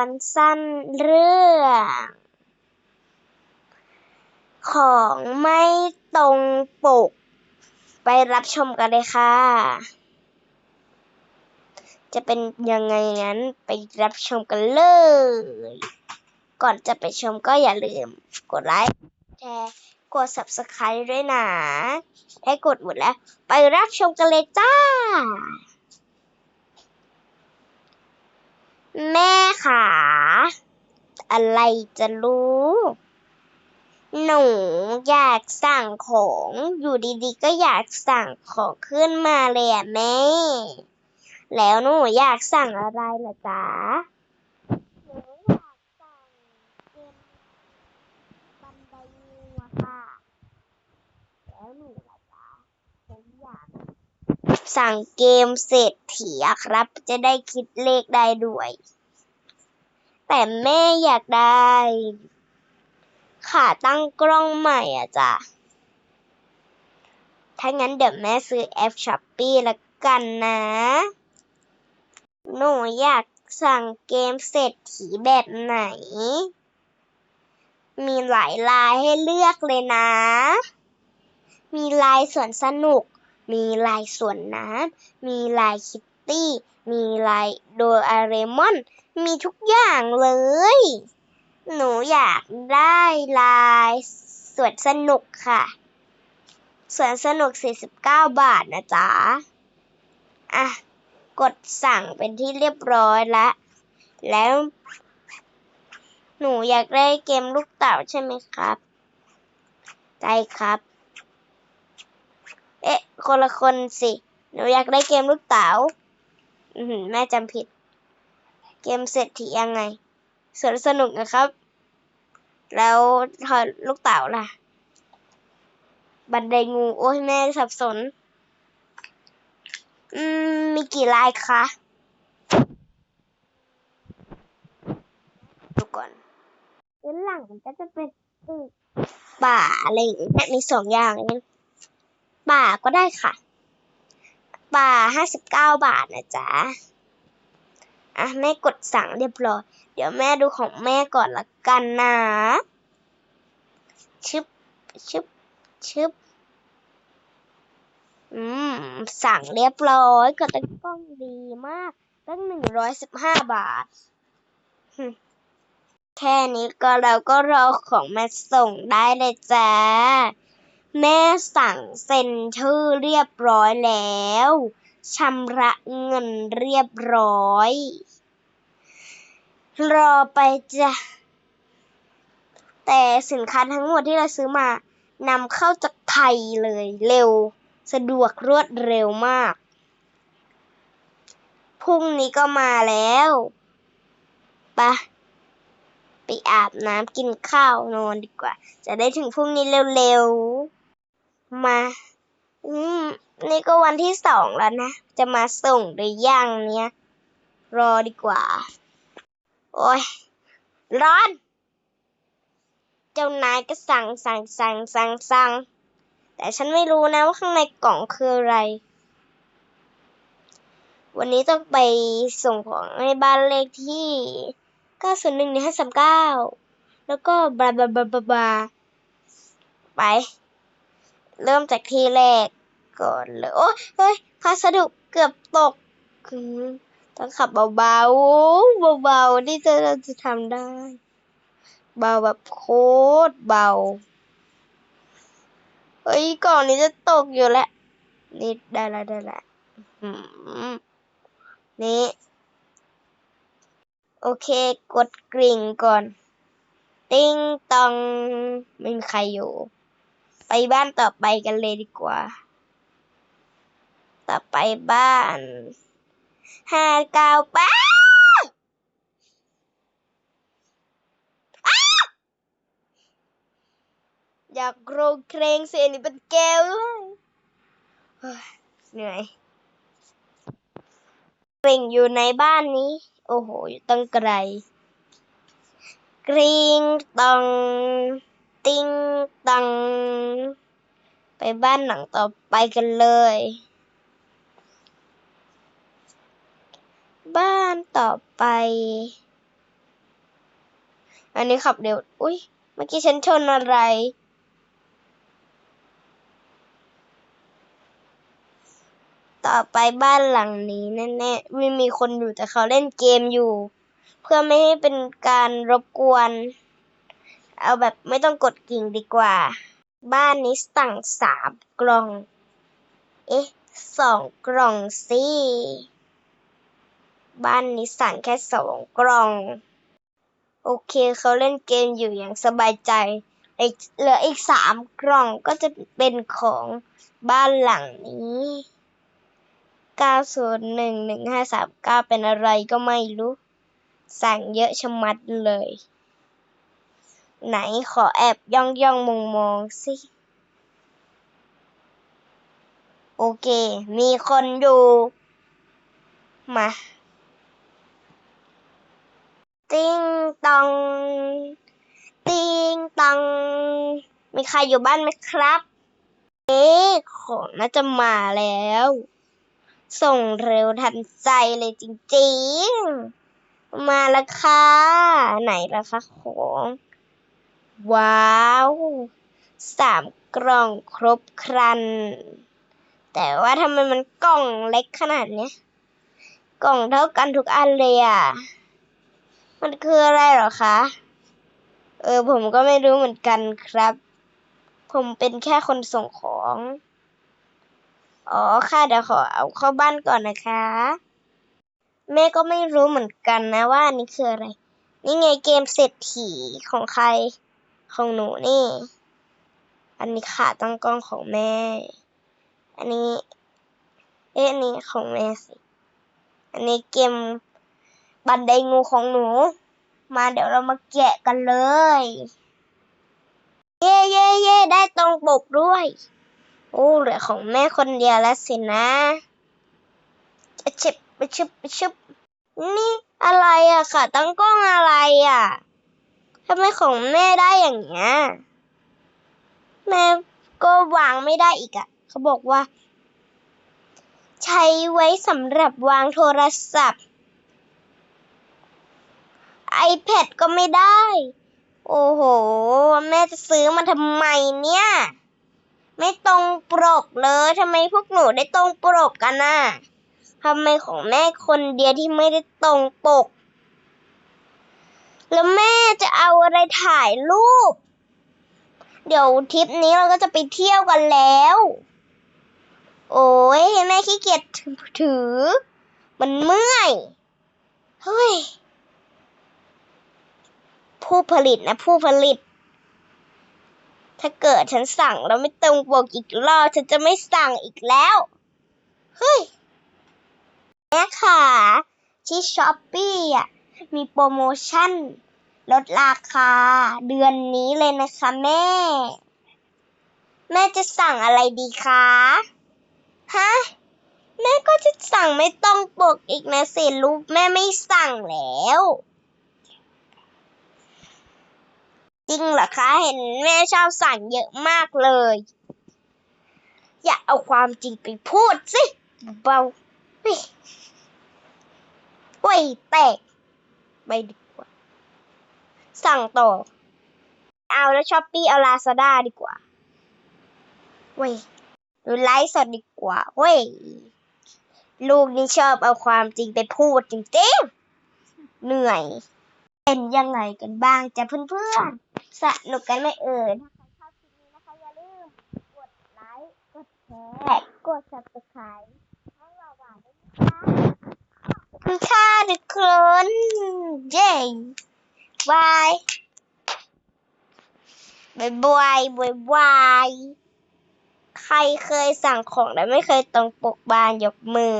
อนสั้นเรื่อง ของไม่ตรงปก ไปรับชมกันเลยค่ะ จะเป็นยังไงนั้นไปรับชมกันเลย ก่อนจะไปชมก็อย่าลืม กดไลค์แชร์กด subscribe ด้วยนะ ให้กดหมดแล้ว ไปรับชมกันเลยจ้า แม่ขา อะไรจะรู้ หนูอยากสั่งของ อยู่ดีๆ ก็อยากสั่งของขึ้นมาเลยอะแม่ แล้วหนูอยากสั่งอะไรล่ะจ๊ะหนูอยากสั่งเกมบันไดงูอะค่ะ แล้วหนูล่ะจ๊ะฉันอยาก สั่งเกมเศรษฐีครับ จะได้คิดเลขได้ด้วย แต่แม่อยากได้ ขาตั้งกล้องใหม่อะจ้ะ ถ้างั้นเดี๋ยวแม่ซื้อแอปช้อปปี้ละกันนะ หนูอยากสั่งเกมเศรษฐีแบบไหน มีหลายลายให้เลือกเลยนะ มีลายสวนสนุก มีลายสวนน้ำ มีลายคิตตี้ มีลายโดอาเรมอน มีทุกอย่างเลย หนูอยากได้ลายสวนสนุกค่ะสวนสนุก 49 บาทนะจ๊ะ อะ กดสั่งเป็นที่เรียบร้อยแล้วแล้ว หนูอยากได้เกมลูกเต่าใช่ไหมครับใช่ครับ เอ๊ะ คนละคนสิ หนูอยากได้เกมลูกเต๋าอือหือแม่จำผิด เกมเศรษฐียังไงสวนสนุกนะครับ แล้วทอลูกเต๋าล่ะ บันไดงู โอ้ยแม่สับสน อืม มีกี่ลายคะดูก่อนด้านหลังมันก็จะเป็นอืมป่าอะไรอย่างเงี้ยมีสองอย่างเอง ป่าก็ได้ค่ะป่าห้าสิบเก้าบาทนะจ๊ะ อะแม่กดสั่งเรียบร้อย เดี๋ยวแม่ดูของแม่ก่อนละกันนะ ชึบ ชึบ ชึบ อืม สั่งเรียบร้อยก็ตั้งกล้องดีมาก ตั้งหนึ่งร้อยสิบห้าบาทแค่นี้ก็เราก็รอของมาส่งได้เลยจ้า แม่สั่งเซ็นชื่อเรียบร้อยแล้วชำระเงินเรียบร้อย รอไปจ้ะแต่สินค้าทั้งหมดที่เราซื้อมานำเข้าจากไทยเลยเร็ว สะดวกรวดเร็วมาก พรุ่งนี้ก็มาแล้วปะไปอาบน้ำกินข้าวนอนดีกว่า จะได้ถึงพรุ่งนี้เร็วๆ มา อืม นี่ก็วันที่สองแล้วนะ จะมาส่งหรือยังเนี้ยรอดีกว่า โอ้ย ร้อน เจ้านายก็สั่งสั่งสั่งสั่งสั่ง แต่ฉันไม่รู้นะว่าข้างในกล่องคืออะไร วันนี้ต้องไปส่งของในบ้านเลขที่เก้าศูนย์หนึ่งห้าสามเก้าแล้วก็บลาบลาบลาบลาบลาไป เริ่มจากที่แรกก่อนเลย โอ้ยเฮ้ยพัสดุเกือบตก ต้องขับเบาๆเบาๆนี่จะเราจะทำได้ เบาแบบโคตรเบา เฮ้ยกล่องนี้จะตกอยู่แล้ว นี่ได้แล้วได้แล้วนี่ โอเคกดกริ่งก่อน ติ้งตอง ไม่มีใครอยู่ ไปบ้านต่อไปกันเลยดีกว่า ต่อไปบ้านห้าเก้าแปดอยากโครงเครงเสียนี่เป็นแก้วด้วยเหนื่อยกริ่งอยู่ในบ้านนี้ โอ้โห อยู่ตั้งไกลกริงตอง ติ้งตัง ไปบ้านหลังต่อไปกันเลย บ้านต่อไป อันนี้ขับเร็ว อุ้ยเมื่อกี้ฉันชนอะไร ต่อไปบ้านหลังนี้แน่ๆไม่มีคนอยู่แต่เขาเล่นเกมอยู่ เพื่อไม่ให้เป็นการรบกวน เอาแบบไม่ต้องกดกิ่งดีกว่า บ้านนี้สั่งสามกล่อง เอ๊ะสองกล่องสิบ้านนี้สั่งแค่สองกล่อง โอเคเขาเล่นเกมอยู่อย่างสบายใจอีกเหลืออีกสามกล่องก็จะเป็นของบ้านหลังนี้เก้าศูนหนึ่งหนึ่งห้าสามเก้าเป็นอะไรก็ไม่รู้ สั่งเยอะชะมัดเลย ไหนขอแอบย่องย่องมองมองสิ โอเค มีคนอยู่ มาติ้งตอง ติ้งตอง มีใครอยู่บ้านไหมครับ เอ๊ของน่าจะมาแล้ว ส่งเร็วทันใจเลยจริงๆ มาแล้วค่ะ ไหนล่ะคะของ ว้าว สามกล่องครบครัน แต่ว่าทำไมมันกล่องเล็กขนาดเนี้ย กล่องเท่ากันทุกอันเลยอะ มันคืออะไรหรอคะ เออผมก็ไม่รู้เหมือนกันครับ ผมเป็นแค่คนส่งของ อ๋อค่ะเดี๋ยวขอเอาเข้าบ้านก่อนนะคะ แม่ก็ไม่รู้เหมือนกันนะว่าอันนี้คืออะไร นี่ไงเกมเศรษฐีของใคร ของหนูนี่ อันนี้ขาตั้งกล้องของแม่ อันนี้ เอ๊ะนี้ของแม่สิ อันนี้เกมบันไดงูของหนู มาเดี๋ยวเรามาแกะกันเลย เย่เย่เย่ได้ตรงปกด้วย โอ้เหลือของแม่คนเดียวแล้วสินะอะชิบอะชิบอะชิบนี่อะไรอะค่ะ ตั้งกล้องอะไรอะ ทำไมของแม่ได้อย่างเงี้ย แม่ก็วางไม่ได้อีกอะเขาบอกว่า ใช้ไว้สำหรับวางโทรศัพท์ iPad ก็ไม่ได้ โอ้โห แม่จะซื้อมาทำไมเนี่ย ไม่ตรงปกเลยทำไมพวกหนูได้ตรงปกกันน่ะทำไมของแม่คนเดียวที่ไม่ได้ตรงปก แล้วแม่จะเอาอะไรถ่ายรูป เดี๋ยวทริปนี้เราก็จะไปเที่ยวกันแล้ว โอ้ยแม่ขี้เกียจถือ มันเมื่อยเฮ้ยผู้ผลิตนะ ผู้ผลิต ถ้าเกิดฉันสั่งแล้วไม่ตรงปกอีกรอบฉันจะไม่สั่งอีกแล้วเฮ้ยแม่ค่ะที่ช้อปปี้อะ มีโปรโมชั่น ลดราคา เดือนนี้เลยนะคะแม่ แม่จะสั่งอะไรดีคะฮะแม่ก็จะสั่งไม่ต้องปกอีกนะสิลูกแม่ไม่สั่งแล้ว จริงเหรอคะเห็นแม่ชอบสั่งเยอะมากเลย อย่าเอาความจริงไปพูดสิเบาเฮ้ยเฮ้ยแตก ไปดีกว่า สั่งต่อ เอาแล้วช้อปปี้เอาลาซาด้าดีกว่าเว้ยดูไลฟ์สดดีกว่าเว้ยลูกนี่ชอบเอาความจริงไปพูดจริงๆเหนื่อย เป็นยังไงกันบ้างจ้ะเพื่อนๆ สนุกกันไหมเอ่ยถ้าใครชอบคลิปนี้นะคะอย่าลืมกดไลค์ กดแชร์ กด subscribe ให้วาวาด้วยนะคะขอบคุณค่ะทุกคน เย้บายบายบายบายบายใครเคยสั่งของแล้วไม่เคยตรงปกบานยกมือ